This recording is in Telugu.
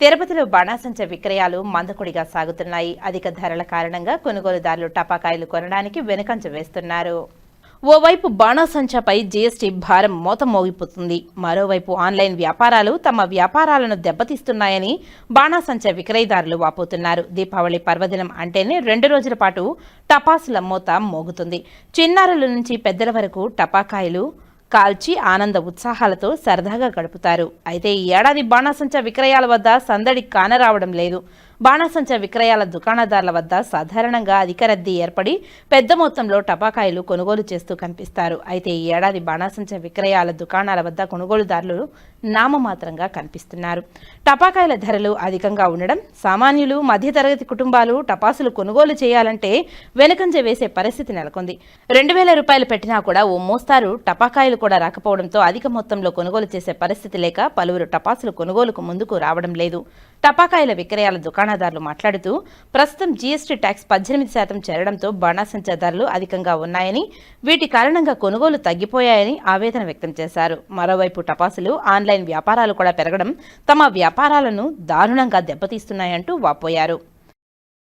తిరుపతిలో బాణాసంచ విక్రయాలు మందకుడిగా సాగుతున్నాయి. అధిక ధరల కారణంగా కొనుగోలుదారులు టపాకాయలు కొనడానికి వెనుకంజ వేస్తున్నారు. ఓవైపు బాణాసంచపై జీఎస్టీ భారం మోత మోగిపోతుంది మరోవైపు ఆన్లైన్ వ్యాపారాలు తమ వ్యాపారాలను దెబ్బతీస్తున్నాయని బాణాసంచ విక్రయదారులు వాపోతున్నారు. దీపావళి పర్వదినం అంటేనే రెండు రోజుల పాటు టపాసుల మోత మోగుతుంది. చిన్నారుల నుంచి పెద్దల వరకు టపాకాయలు కాల్చి ఆనంద ఉత్సాహాలతో సరదాగా గడుపుతారు. అయితే ఈ ఏడాది బాణాసంచ విక్రయాల వద్ద సందడి కానరావడం లేదు. బాణాసంచ విక్రయాల దుకాణదారుల వద్ద సాధారణంగా అధిక రద్దీ ఏర్పడి పెద్ద మొత్తంలో టపాకాయలు కొనుగోలు చేస్తూ కనిపిస్తారు. అయితే ఈ ఏడాది బాణాసంచ విక్రయాల దుకాణాల వద్ద కొనుగోలుదారులు నామమాత్రంగా కనిపిస్తున్నారు. టపాకాయల ధరలు అధికంగా ఉండడం సామాన్యులు మధ్యతరగతి కుటుంబాలు టపాసులు కొనుగోలు చేయాలంటే వెనుకంజ వేసే పరిస్థితి నెలకొంది. రెండు వేల రూపాయలు పెట్టినా కూడా ఓ మోస్తారు. టపాకాయలు కూడా రాకపోవడంతో అధిక మొత్తంలో కొనుగోలు చేసే పరిస్థితి లేక పలువురు టపాసులు కొనుగోలుకు ముందుకు రావడం లేదు. టపాకాయల విక్రయాల దుకాణదారులు మాట్లాడుతూ ప్రస్తుతం జీఎస్టీ ట్యాక్స్ పద్దెనిమిది శాతం చేరడంతో బాణాసంచా ధరలు అధికంగా ఉన్నాయని వీటి కారణంగా కొనుగోలు తగ్గిపోయాయని ఆవేదన వ్యక్తం చేశారు. మరోవైపు టపాసులు ఆన్లైన్ వ్యాపారాలు కూడా పెరగడం తమ వ్యాపారాలను దారుణంగా దెబ్బతీస్తున్నాయంటూ వాపోయారు.